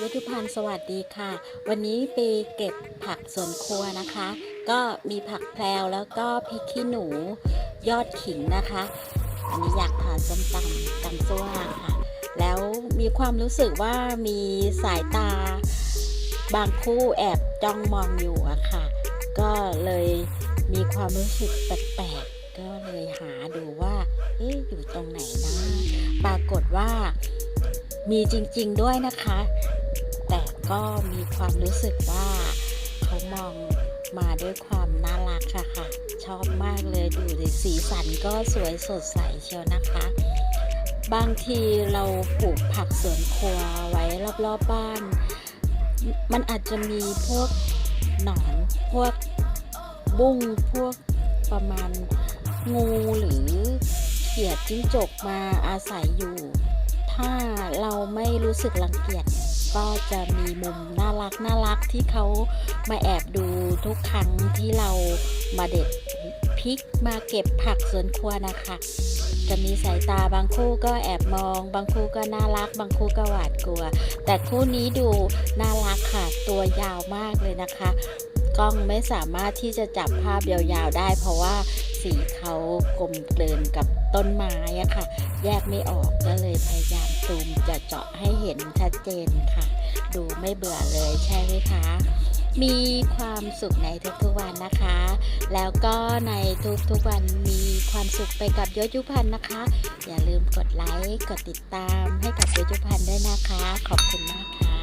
วัตุพันธ์สวัสดีค่ะ วันนี้ไปเก็บผักสวนครัวนะคะ ก็มีผักแพรวแล้วก็พริกขี้หนูยอดขิงนะคะ อันนี้อยากทานส้มตำตำซั่วค่ะ แล้วมีความรู้สึกว่ามีสายตา บางคู่แอบจ้องมองอยู่อะค่ะ ก็เลยมีความรู้สึกแปลกๆก็เลยหาดูว่าเอ๊ะอยู่ตรงไหนนะปรากฏว่ามีจริง ๆ ด้วยนะคะ ก็มีความรู้สึกว่าเขามองมาด้วยความน่ารักค่ะค่ะ ชอบมากเลยดูดิสีสันก็สวยสดใสเชียวนะคะ บางทีเราปลูกผักสวนครัวไว้รอบๆบบ้าน มันอาจจะมีพวกหนอนพวกบุ้งพวกประมาณงูหรือเขียดจิ้งจกมาอาศัยอยู่ ถ้าเราไม่รู้สึกรังเกียจ ก็จะมีมุมน่ารักน่ารักที่เขามาแอบดูทุกครั้งที่เรามาเด็ดพริกมาเก็บผักสวนครัวนะคะ จะมีสายตาบางคู่ก็แอบมอง บางคู่ก็น่ารัก บางคู่ก็หวาดกลัว แต่คู่นี้ดูน่ารักค่ะ ตัวยาวมากเลยนะคะ กล้องไม่สามารถที่จะจับภาพยาวๆได้ เพราะว่าสีเขากลมเกลืนกับต้นไม้อะค่ะ แยกไม่ออกก็เลยพยายาม ซูมจะเจาะให้เห็นชัดเจนค่ะ ดูไม่เบื่อเลยใช่ไหมคะ มีความสุขในทุกๆวันนะคะ แล้วก็ในทุกๆวันมีความสุขไปกับยศยุพันธ์นะคะ อย่าลืมกดไลค์กดติดตามให้กับยศยุพันธ์ด้วยนะคะ ขอบคุณมากค่ะ